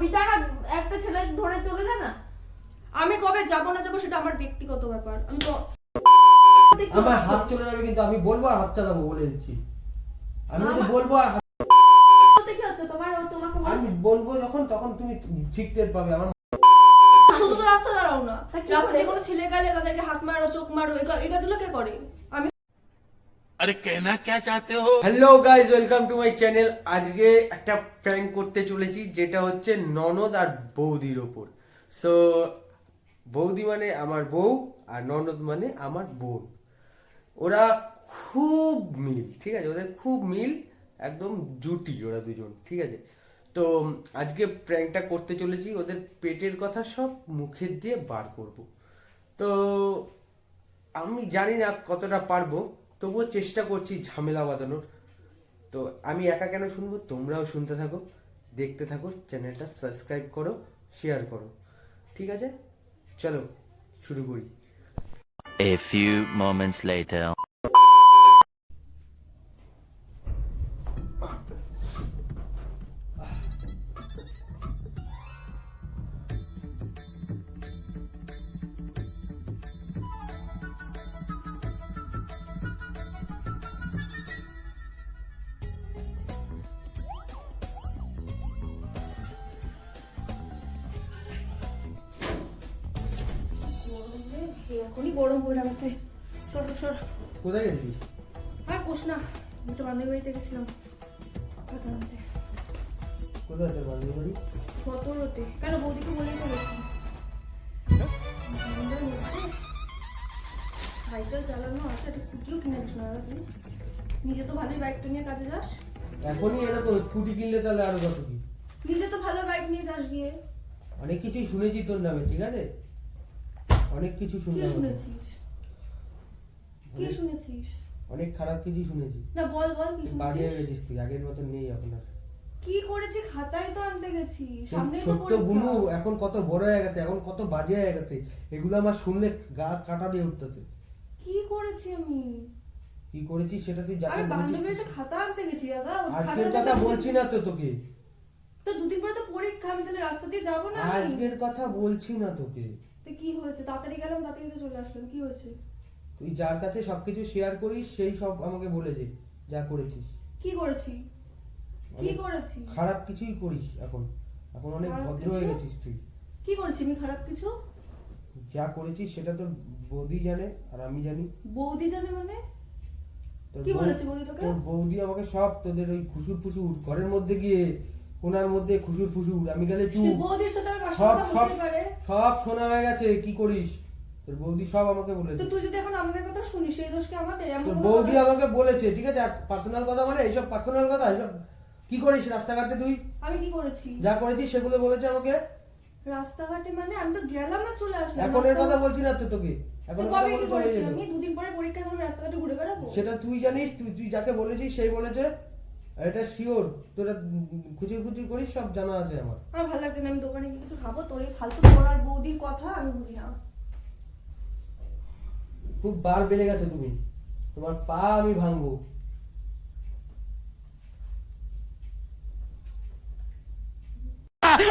বিচারা একটা ছেলে ধরে চলে যায় না? আমি কবে যাব না যাব সেটা আমার ব্যক্তিগত ব্যাপার। আমি তো আমার হাত চলে যাবে কিন্তু আমি বলব আর হাত চালাবো বলে দিচ্ছি। আমি যদি আমার- বলব আর কি হচ্ছে? তোমার ও তোমাকে আমি বলব যখন তখন তুমি ঠিক টের পাবে। আমার শুধু তো রাস্তা দাঁড়াও না। তা রাস্তা দিয়ে করে? কোনো ছেলে গেলে তাদেরকে হাত মারো চোখ মারো এই কাজগুলো কে করে? আমি আরে কেনা কে চাতে হো hello guys welcome to my channel আজকে একটা প্র্যাঙ্ক করতে চলেছি, যেটা হচ্ছে ননদ আর বৌদির ওপর। সো বৌদি মানে আমার বউ আর ননদ মানে আমার বোন। ওরা খুব মিল, ঠিক আছে? ওদের খুব মিল, একদম জুটি ওরা দুজন, ঠিক আছে? তো, আজকে প্র্যাঙ্কটা করতে চলেছি, ওদের পেটের কথা সব মুখের দিয়ে বার করব। তো, আমি জানি না কতটা পারব তবুও চেষ্টা করছি ঝামেলা বাঁধানোর। তো আমি একা কেন শুনব? তোমরাও শুনতে থাকো, দেখতে থাকো, চ্যানেলটা সাবস্ক্রাইব করো, শেয়ার করো। ঠিক আছে? চলো, শুরু করি। A few moments later. এখনই গরম পড়ে গেছে। সর সর, কোথায় গেছিস আর কোষ না আমি তো বান্ধবী বাড়িতে গেছিলাম। কথা বলতে। কোথায় তোর বান্ধবী বাড়ি? সতেরোতে কেন বৌদিকে বলেই তো গেছি। সাইকেল চালানো আছে একটা স্কুটিও কিনে দিস না তুই। নিজে তো ভালোই বাইকটা নিয়ে কাজে যাস। এখনই এরকম স্কুটি কিনলে তাহলে আরও কত কি? নিজে তো ভালো বাইক নিয়ে যাস গিয়ে। অনেক কিছুই শুনেছি তোর নামে ঠিক আছে? অনেক কিছু শুনলাম শুনেছিস? কি অনেক- শুনেছিস? অনেক খারাপ কিছুই শুনেছি। না বল বল কি বাজে হয়ে গেছিস তুই আগের মতন নেই এখন আর কি করেছি খাতায় তো আনতে গেছি সেই সামনেই তো ছোট্ট বুনু এখন কত বড় হয়ে গেছে এখন কত বাজে হয়ে গেছে এগুলো আমার শুনলে গা কাটা দিয়ে উঠতেছে। কি করেছি আমি? কি করেছিস সেটা তুই বান্ধবীর সাথে খাতা আনতে গেছি দাদা। আজকের কথা বলছি। না তো তোকে। তো দুদিন পরে তো পরীক্ষা আমি তাহলে রাস্তা দিয়ে যাব না আজকের কথা বলছি না তোকে। তো কি হয়েছে? তাড়াতাড়ি গেলাম তাড়াতাড়ি তো চলে আসলাম কি হয়েছে? তুই যার কাছে সবকিছু শেয়ার করিস সেই সব আমাকে বলেছে যা করেছিস। কি করেছি? কি করেছি? খারাপ কিছুই করিস এখন। এখন অনেক ভদ্র হয়ে গেছিস তুই। কি করেছি? আমি খারাপ কিছু? যা করেছিস সেটা তোর বৌদি জানে আর আমি জানি। বৌদি জানে মানে? কি বলেছে বৌদি তোকে? তোর বৌদি আমাকে সব তোদের ওই খুশুর ফুসুর ঘরের মধ্যে গিয়ে কোনার মধ্যে খুশুর ফুসুর আমি গেলে চুপ। সব সব সব শোনা হয়ে গেছে কি করিস? তোর বৌদি সব আমাকে বলেছে। তুই যদি এখন আমাদের কথা শুনিস সেই দোষ কি আমাদের? তোর বৌদি আমাকে বলেছে ঠিক আছে? আর পার্সোনাল কথা মানে এইসব পার্সোনাল কথা এইসব কি করিস রাস্তাঘাটে তুই? আমি কি করেছি? যা করেছিস সেগুলো বলেছে আমাকে। রাস্তাঘাটে মানে আমি তো গেলাম না চলে আসলাম। এখন এর কথা বলছি না তো তোকে। এখন কবে কি করেছি? আমি দুদিন পরে পরীক্ষা আমি রাস্তাঘাটে ঘুরে বেড়াবো? সেটা তুই জানিস তুই তুই যাকে বলেছিস সেই বলেছে। এটা শিওর তোরা খুচুর খুচুর করিস সব জানা আছে আমার আমার ভালো লাগছে না আমি দোকানে গিয়ে কিছু খাবো তোর এই ফালতু পড়ার বৌদির কথা আমি বুঝি না খুব বার বেড়ে গেছে তুমি তোমার পা আমি ভাঙবো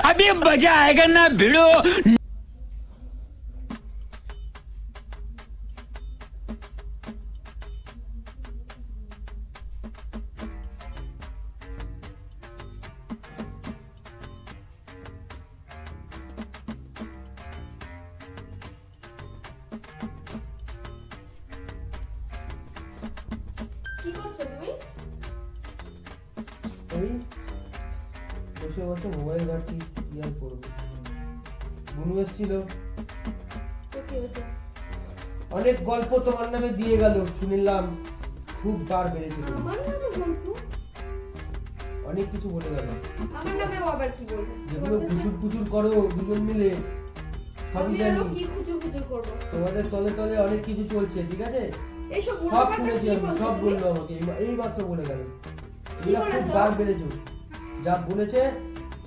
अभी मजा आएगा ना भिड़ो কি করছ তুমি? এই বসে বসে মোবাইল ঘাটছি কি আর করব? বুনু এসেছিল। তো কি হয়েছে? অনেক গল্প তোমার নামে দিয়ে গেল শুনিলাম খুব বার বেড়েছে আমার নামে গল্প? অনেক কিছু বলে গেল। আমার নামেও আবার কি বলব? যেগুলো খুচুর খুচুর করো দুজন মিলে সবই জানি। কি খুচুর খুচুর করব? তোমাদের তলে তলে অনেক কিছু চলছে ঠিক আছে? এইসব সব উল্টোপাল্টা আমি সব বলল আমাকে এই- এই বলে গেল। কি খুব বলেছ? বার যা বলেছে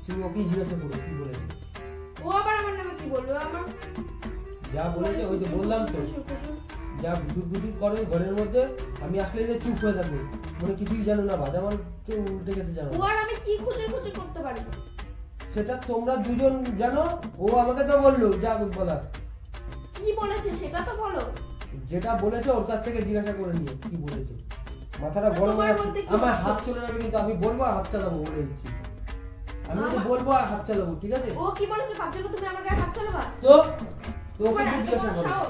তুমি ওকে জিজ্ঞাসা করো কি বলেছে? ও আবার আমার নামে কি বলল আমার? যা বলেছে ওই তো বললাম তো। খুচুর খুচুর। যা ঘুষুর ঘুষুর করো ঘরের মধ্যে আমি আসলে যে চুপ হয়ে থাকব মানে কিছুই জানো না বাজা আমার তো উল্টে গেতে জানো। ও আর আমি কি খুচুর খুচুর করতে পারি? সেটা তোমরা দুজন জানো ও আমাকে তো বলল যা বলার। কি বলেছে সেটা তো বলো। যেটা বলেছে ওর কাছ থেকে জিজ্ঞাসা করে নিও কি বলেছে। মাথাটা গরম হয়ে যাচ্ছে আমার হাত চলে যাবে কিন্তু আমি বলব আর হাত চালাবো বলে দিচ্ছি। আমি তো বলব আর হাত চালাবো ঠিক আছে? ও কি বলেছে? তার জন্য তুমি আমার গায়ে হাত চালাবা? তো ওকে জিজ্ঞাসা করো।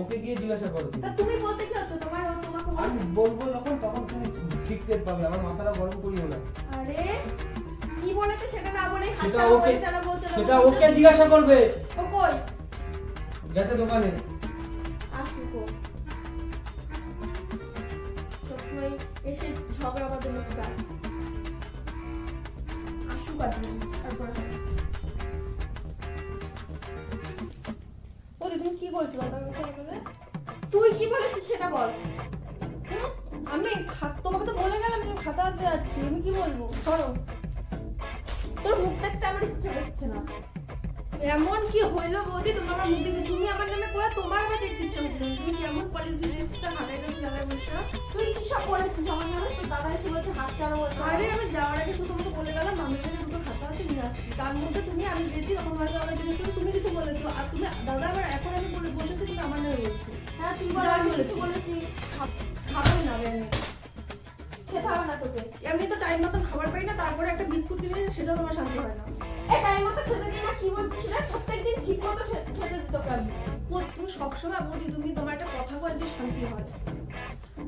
ওকে গিয়ে জিজ্ঞাসা করো। তা তুমি বলতে কি হচ্ছে? তোমার তোমাকে আমি বলব যখন তখন তুমি ঠিক টের পাবে। আমার মাথাটা গরম করিও না। আরে কি বলেছে সেটা না বলে হাত চালাবো চালাবো সেটা ওকে জিজ্ঞাসা করবে। ও কই? গেছে দোকানে। তারপরে হবে। বৌদি তুমি কি তুই কি বলেছিস সেটা বল আমি তোমাকে তো বলে গেলাম তুমি খাতা আনতে যাচ্ছি আমি কি বলব সরো তোর মুখ দেখতে আমার ইচ্ছে করছে না এমন কি হইল বৌদি তুমি আমার মুখ তুমি আমার নামে করে তোমার আবার দেখতে হচ্ছে না। তুমি কেমন পলিটিক্সটা দাদা এসে বলছে হাত চালাবো ওই চালাবো। আরে আমি যাওয়ার আগে শুধু তোমাকে বলে গেলাম মামির কাছে দুটো খাতা আছে নিয়ে আসছি। তার মধ্যে তুমি আমি গেছি তখন হয়তো আমার জিনিস তুমি কিছু বলেছ। আর তুমি দাদা আবার এখন আমি বলে বসেছি তুমি আমার নামে বলছো। হ্যাঁ তুই বল আমি বলেছি। কিছু বলেছি খাবার না বেনে। খেতে হবে না তোকে। এমনি তো টাইম মতন খাবার পাই না তারপরে একটা বিস্কুট কিনে সেটা তোমার শান্তি হয় না। এ টাইম মতো খেতে দিই না কি বলছিস সেটা প্রত্যেকদিন ঠিক মতো খেতে দিত আমি। তুমি সবসময় বলি তুমি তোমার একটা কথা বলে যে শান্তি হয়।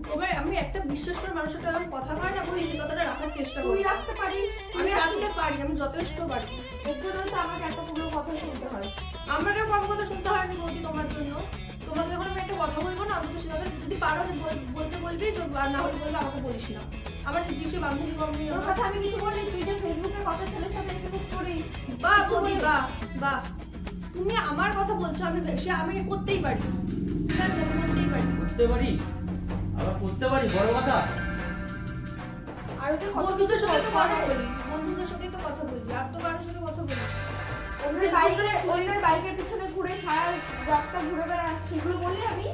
তোমার আমি একটা বিশ্বাস করে মানুষের একটা এরকম কথা কয় না বলি সে কথাটা রাখার চেষ্টা তুই রাখতে পারিস। আমি রাখতে পারি আমি যথেষ্ট পারি। এর জন্য তো আমাকে এতগুলো কথা শুনতে হয়। আমারও কম কথা শুনতে হয়নি বৌদি তোমার জন্য। তোমাকে যখন আমি একটা কথা বলব না আমাকে সে যদি পারো বল- বলতে বলবি তো আর না হলে বলবে আমাকে বলিস না। আমার কিছু বান্ধবী বান্ধবী তোর কথা আমি কিছু বলি তুই যে ফেসবুকে কত ছেলের সাথে এসএমএস করিস বা বৌদি বা বা। তুমি আমার কথা বলছো আমি সে আমি করতেই পারি ঠিক আছে? আমি করতেই পারি করতে পারি? করতে পারি বড় কথা। আর ওই বন্ধুদের সাথে তো কথা বলি বন্ধুদের সাথেই তো কথা বলি আর তো কারোর সাথে কথা বলি না। বাইকে অন্যের বাইকের পিছনে ঘুরে সারা রাস্তা ঘুরে বেড়া সেগুলো বলি আমি।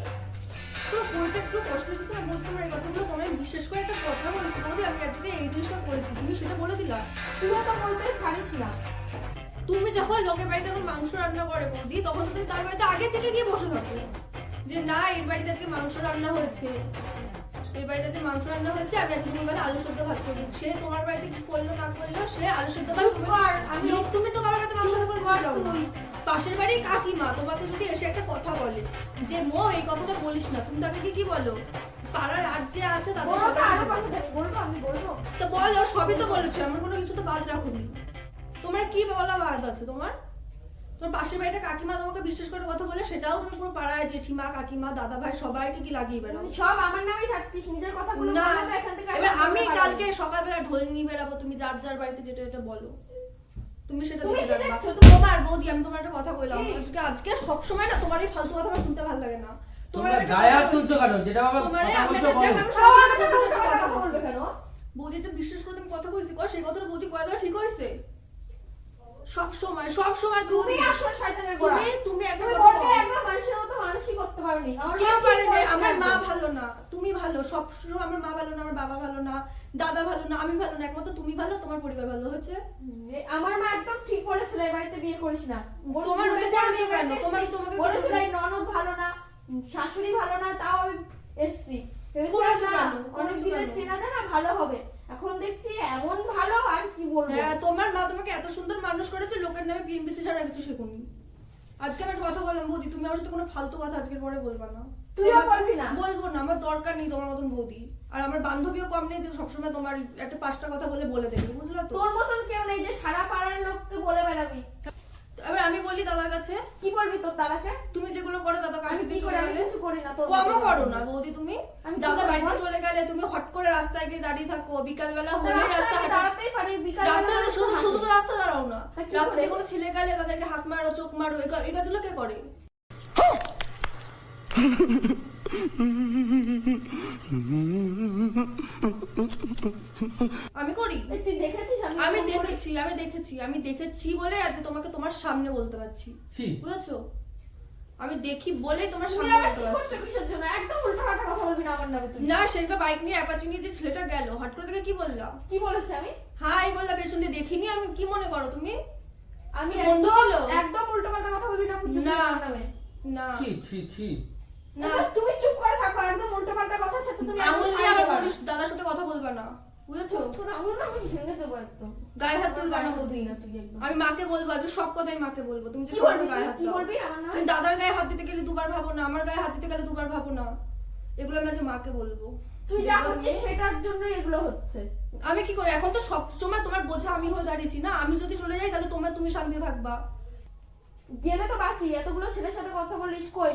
তো বলতে একটু কষ্ট হচ্ছে না বলতে কথাগুলো তোমরা বিশেষ করে একটা কথা বলছি বৌদি আমি আজকে এই জিনিসটা করেছি তুমি সেটা বলে দিলা। তুইও তো বলতে ছাড়িস না। তুমি যখন লোকের বাড়িতে যখন মাংস রান্না করে বৌদি তখন তো তুমি তার বাড়িতে আগে থেকে গিয়ে বসে থাকো। যে না এর বাড়িতে আজকে মাংস রান্না হয়েছে। এর বাড়িতে আজকে মাংস রান্না হয়েছে আমি আজকে তুমি আলু সেদ্ধ ভাত করি সে তোমার বাড়িতে কি করল না করল সে আলু সেদ্ধ ভাত কর, আমি- তুমি তো কারোর বাড়িতে মাংস রান্না করে পাশের বাড়ির কাকিমা তোমাকে যদি এসে একটা কথা বলে যে মো এই কথাটা বলিস না তুমি তাকে কি বলো? পাড়ার আর যে আছে তাদের তো আরও কথা বলব আমি বলব। তো বলো সবই তো বলেছ আমার কোনো কিছু তো বাদ রাখুনি। তোমার কি বলা বাদ আছে তোমার? তোমার পাশের বাড়িতে কাকিমা তোমাকে বিশ্বাস করে কথা বলে সেটাও তুমি পুরো পাড়ায় জেঠিমা কাকিমা দাদা ভাই সবাইকে কি লাগিয়ে বেড়াও? সব আমার নামেই থাকছিস নিজের কথাগুলো না বলে থেকে এবার আমি কালকে সকালবেলা ঢোল নিয়ে বেরাবো তুমি যার যার বাড়িতে যেটা এটা বলো। তুমি সেটা তুমি কি। দেখছ? তুমি- তোমার বৌদি আমি তোমার একটা কথা বললাম। কি? আজকে আজকে সবসময় না তোমার এই ফালতু কথা আমার শুনতে ভালো লাগে না। তোমরা গায়ে কথা তুলছো কেন? যেটা বাবা কথা কথা কথা কথা বৌদি তো বিশ্বাস করে তুমি কথা বলছি কর সেই কথাটা বৌদি কয়ে? দেওয়া ঠিক হয়েছে। সব সময় সব সময় তুমি আসল শয়তানের গোড়া তুমি তুমি একটা তুমি কথা বোনকে বলো। একদম মানুষের মতো মানুষই করতে পারোনি। আমার কেউ মা পারে না আমার মা একদম। ভালো না তুমি ভালো সব সময় আমার মা ভালো না আমার বাবা ভালো না দাদা ভালো না আমি ভালো না একমাত্র তুমি ভালো তোমার পরিবার ভালো হয়েছে? আমার মা একদম ঠিক বলেছিল এই বাড়িতে বিয়ে করিস না। তোমার কেন? তোমাকে বলেছিল এই ননদ ভালো না শাশুড়ি ভালো না তাও আমি এসছি? অনেক দিনের চেনা জানা ভালো হবে। এখন দেখছি এমন ভালো আর কি বলব? হ্যাঁ তোমার মা তোমাকে এত সুন্দর মানুষ করেছে লোকের নামে পিএমবিসি ছাড়া কিছু শেখুনি। আজকে আমি কথা বললাম বৌদি তুমি আমার সাথে কোনো ফালতু কথা আজকের পরে বলবা না। তুইও বলবি না। বলব না আমার দরকার নেই তোমার মতন বৌদি। আর আমার বান্ধবীও কম নেই যে সবসময় তোমার একটা পাঁচটা কথা বলে বলে দেবে বুঝলা তো? তোর মতন কেউ নেই যে সারা পাড়ার লোককে বলে বেড়াবি। এবার আমি বলি দাদার কাছে কি করবি তোর দাদাকে? তুমি যেগুলো করো দাদা কাছে কি করে? আমি কিছু করি না তোর কমও করো না বৌদি তুমি দাদা বাড়িতে চলে গেলে তুমি হট করে রাস্তায় গিয়ে দাঁড়িয়ে থাকো বিকাল বেলা হলে রাস্তায় রাস্তা আমি দাঁড়াতেই পারি বিকাল রাস্তায় শুধু শুধু তো রাস্তা দাঁড়াও না। তা রাস্তা দিয়ে কোনো ছেলে গেলে তাদেরকে হাত মারো চোখ মারো এই কা- কাজগুলো কে করে? আমি করি? তুই দেখেছিস আমি দেখেছি আমি দেখেছি আমি দেখেছি বলে আজ তোমাকে তোমার সামনে বলতে পারছি। বুঝেছ? আমি দেখি বলেই তোমার তুমি সামনে আবার পারছি। করছ কিসের জন্য? একদম উল্টো পাল্টা কথা বলবি না আমার নামে না সেদিনকে বাইক নিয়ে অ্যাপাচি নিয়ে যে ছেলেটা গেল। হট করে দেখে কি বললাম? কি বলেছে আমি? হাই বললাম পেছনে দেখিনি। আমি কি মনে করো তুমি? আমি কি বন্ধু ছিল? একদম উল্টো পাল্টা কথা বলবি না পুজো না। নামে না ছি ছি ছি। না না। তুমি চুপ করে থাকো একদম উল্টো পাল্টা কথার সাথে তুমি একদম আমার বলিস দাদার সাথে কথা বলবে না। গায়ে হাত তুলবে না বৌদি। তুই একদম। আমি মাকে বলব আজকে সব কথাই মাকে বলব। তুমি যে কি কারোর বলবি গায়ে হাত বলবি? আমার দাদার গায়ে হাত দিতে গেলে দুবার ভাবো না আমার গায়ে হাত দিতে গেলে দুবার ভাবো না। এগুলো আমি আজকে মাকে বলব। তুই যা করছিস সেটার জন্য এগুলো হচ্ছে। আমি কি করি? এখন তো সব সময় তোমার বোঝা আমি হয়ে দাঁড়িয়েছি না? আমি যদি চলে যাই তাহলে তোমার তুমি শান্তি থাকবা। গেলে তো বাঁচি এতগুলো ছেলের সাথে কথা বলিস কই?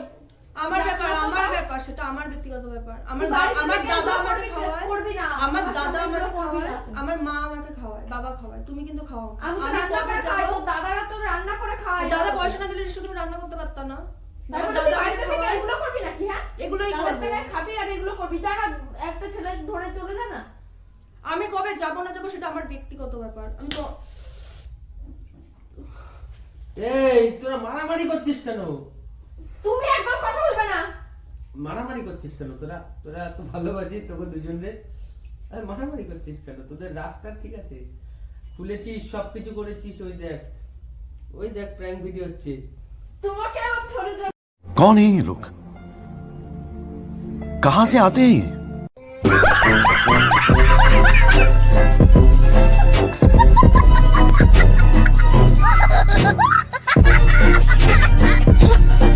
আমার ব্যাপার আমার ব্যাপার সেটা আমার ব্যক্তিগত ব্যাপার। আমার আমার দাদা আমাকে খাওয়ায় করবি না। আমার দাদা আমাকে খাওয়ায় আমার মা আমাকে খাওয়ায় বাবা খাওয়ায় তুমি কিন্তু খাওয়াও আমি তো রান্না কবে করে খাই যাব? তো দাদারা তো রান্না করে খায়। দাদা পয়সা না দিলে তুমি রান্না করতে পারতা না। এগুলো করবি নাকি হ্যাঁ? এগুলোই খাবি আর এগুলো করবি। যা না একটা ছেলে ধরে চলে যা না। আমি কবে যাব না যাব সেটা আমার ব্যক্তিগত ব্যাপার। আমি তো এই তোরা মারামারি করছিস কেন? তুমি একবার কথা বলবে না? মারামারি করছিস কেন? তোরা তোরা তো ভালোবাসিস তোকে দুজনদের? আরে মারামারি করছিস কেন? তোদের রাস্তা ঠিক আছে। খুলেছিস সবকিছু করেছিস ওই দেখ। ওই দেখ প্র্যাঙ্ক ভিডিও হচ্ছে। তোমাকে আর ধরে যাবে कौन है कहां से आते हैं ये?